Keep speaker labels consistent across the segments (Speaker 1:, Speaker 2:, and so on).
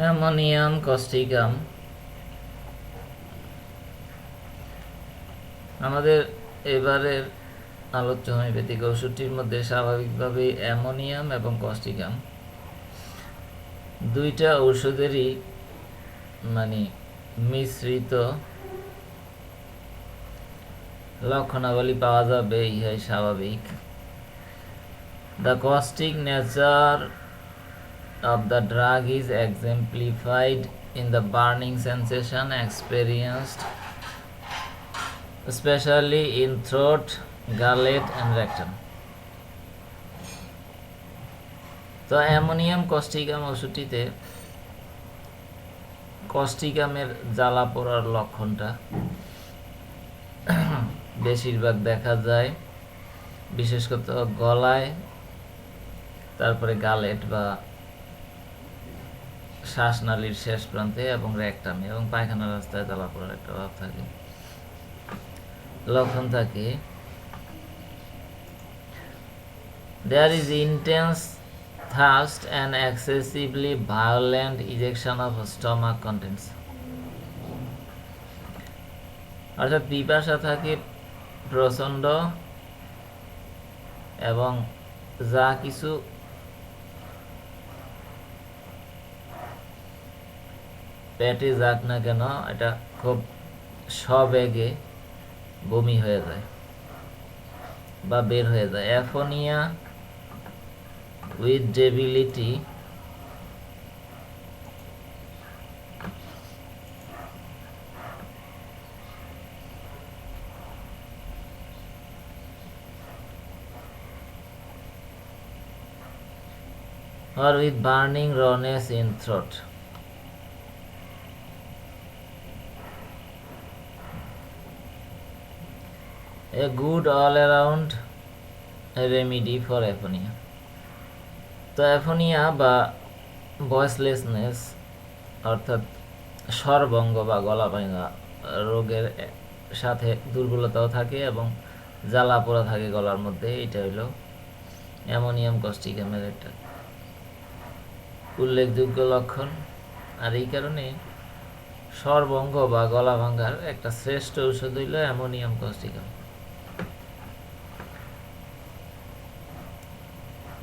Speaker 1: Ammonium Causticum আমাদের এবারের আলোচ্য হোমিওপ্যাথিক ওষুধটির মধ্যে স্বাভাবিকভাবে অ্যামোনিয়াম এবং কস্টিকাম দুইটা ঔষধেরই মানে মিশ্রিত লক্ষণাবলী পাওয়া যাবে, ইহাই স্বাভাবিক। The caustic nature of the drug is exemplified in the burning sensation experienced especially in throat, gullet and rectum. তো অ্যামোনিয়াম কস্টিকাম ওষুধটিতে কস্টিকামের জ্বালা পড়ার লক্ষণটা বেশিরভাগ দেখা যায় বিশেষ করে গলায় তারপরে গালেট বা শ্বাসনালীর শেষ প্রান্তে এবং রেকটামে এবং পায়খানা রাস্তায় জ্বালা পড়ার একটা অভাব থাকে। লক্ষণ থাকে there is intense thirst and excessively violent ejection of stomach contents অর্থাৎ পিপাসা থাকে প্রচণ্ড এবং যা কিছু পেটে যাক না কেন, এটা খুব সবেগে বমি হয়ে যায় বা বের হয়ে যায় aphonia with debility or with burning rawness in throat. A good all around remedy for aphonia. তো অ্যাফোনিয়া বা ভয়েসলেসনেস অর্থাৎ স্বরভঙ্গ বা গলা ভাঙা রোগের সাথে দুর্বলতাও থাকে এবং জ্বালা পোড়া থাকে গলার মধ্যে, এটা হইল অ্যামোনিয়াম কস্টিকামের একটা উল্লেখযোগ্য লক্ষণ, আর এই কারণে স্বরভঙ্গ বা গলা ভাঙ্গার একটা শ্রেষ্ঠ ঔষধ হইল ammonium causticum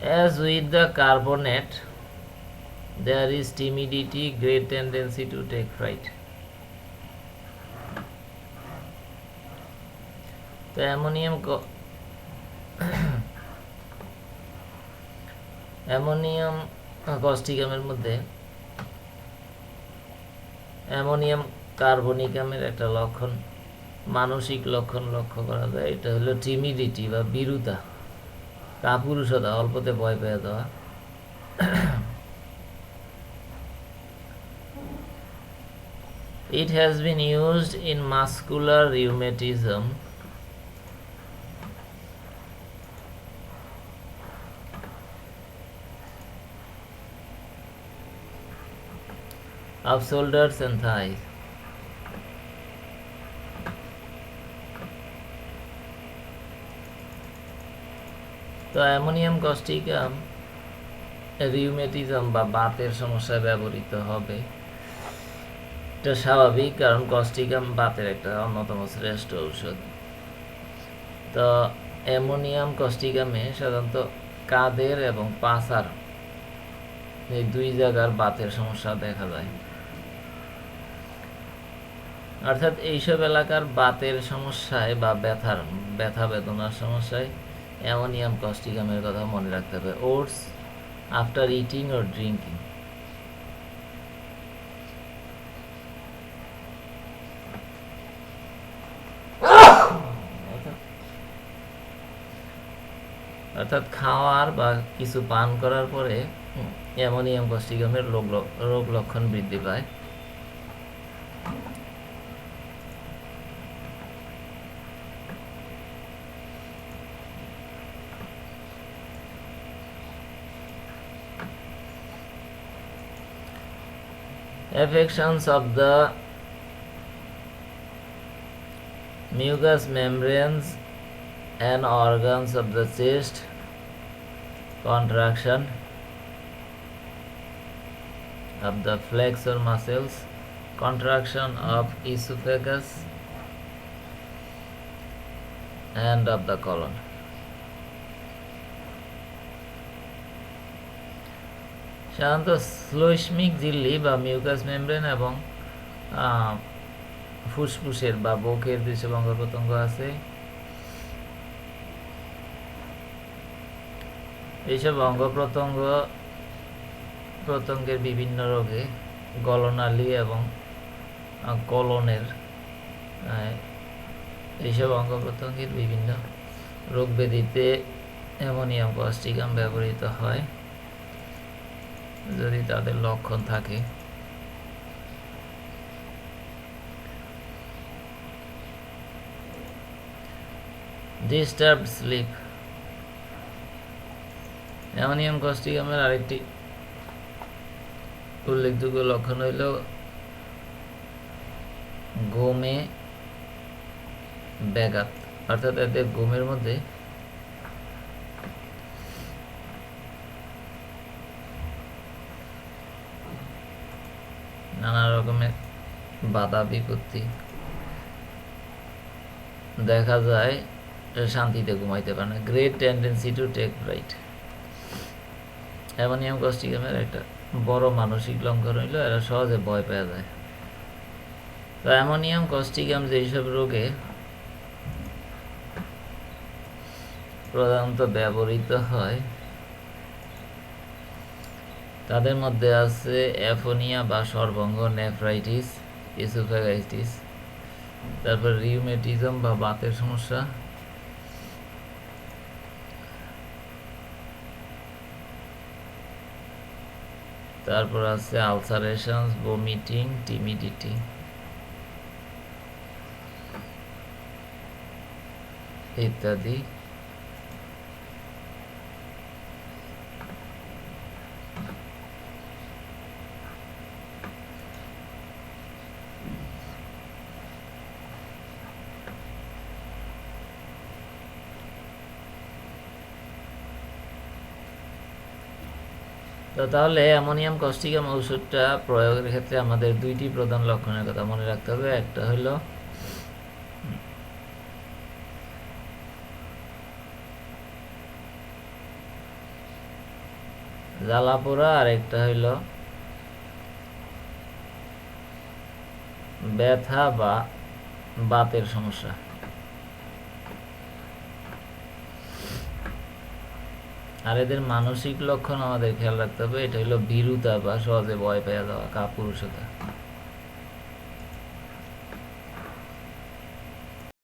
Speaker 1: As with the carbonate, there is timidity, great tendency to take fright. তো অ্যামোনিয়াম অ্যামোনিয়াম কস্টিকামের মধ্যে অ্যামোনিয়াম কার্বনিকামের একটা লক্ষণ মানসিক লক্ষণ লক্ষ্য করা যায় এটা হলো টিমিডিটি বা বিরুতা কাপুরুষতা অল্পতে ভয় পেয়ে দেওয়া It has been used in muscular rheumatism of shoulders and thighs. তো অ্যামোনিয়াম কস্টিকাম রিউমেটিজম বা বাতের সমস্যায় ব্যবহৃত হবে। এটা স্বাভাবিক, কারণ কস্টিকাম বাতের একটা অন্যতম শ্রেষ্ঠ ঔষধ। তো অ্যামোনিয়াম কস্টিকামে সাধারণত কাদের এবং পাসার এই দুই জায়গার বাতের সমস্যা দেখা যায়। অর্থাৎ এইসব এলাকার বাতের সমস্যায় বা ব্যথার, ব্যথা বেদনার সমস্যায় অ্যামোনিয়াম কস্টিকামের কথা মনে রাখতে হবে। Worse after eating or drinking অর্থাৎ খাওয়ার বা কিছু পান করার পরে অ্যামোনিয়াম কস্টিকামের রোগ রোগ লক্ষণ বৃদ্ধি পায়। Affections of the mucous membranes and organs of the chest, contraction of the flexor muscles, contraction of esophagus, and of the colon. সাধারণত শ্লৈষ্মিক ঝিল্লি বা মিউকাস মেমব্রেন এবং ফুসফুসের বা বুকের যেসব অঙ্গ প্রত্যঙ্গ আছে। এইসব অঙ্গ প্রত্যঙ্গ, প্রত্যঙ্গের বিভিন্ন রোগে গলনালী এবং কলনের এইসব অঙ্গ প্রত্যঙ্গের বিভিন্ন রোগ ব্যাধিতে অ্যামোনিয়াম কস্টিকাম ব্যবহৃত হয়। যদি তাদের লক্ষণ থাকে। ডিস্টার্বড স্লিপ অ্যামোনিয়াম কস্টিকামের আরেকটি উল্লেখযোগ্য লক্ষণ হইল ঘুমে ব্যাঘাত। অর্থাৎ এদের ঘুমের মধ্যে রকমের বাধা বিপত্তি। দেখা যায়, শান্তিতে ঘুমাইতে পারে না। Great tendency to take fright ammonium কস্টিকামের একটা বড় মানসিক লঙ্ঘন হইল, এরা সহজে ভয় পাওয়া যায়। তো অ্যামোনিয়াম কস্টিকাম যেসব রোগে প্রধানত ব্যবহৃত হয় তাদের মধ্যে আছে অ্যাফোনিয়া বা সর্বঙ্গ নেফ্রাইটিস ইসোফ্যাগাইটিস তারপর রিউমেটিজম বা বাতের সমস্যা। তারপর আছে আলসারেশনস, ভমিটিং, টিমিডিটি। ইত্যাদি। তো তাহলে অ্যামোনিয়াম কস্টিকাম ওষুধটা প্রয়োগের ক্ষেত্রে আমাদের দুইটি প্রধান লক্ষণের কথা মনে রাখতে হবে। একটা হলো জ্বালা পোড়া আর একটা হইল ব্যথা বা বাতের সমস্যা। আর এদের মানসিক লক্ষণ আমাদের খেয়াল রাখতে হবে, এটা হলো ভীরুতা বা সহজে ভয় পেয়ে যাওয়া, কাপুরুষতা।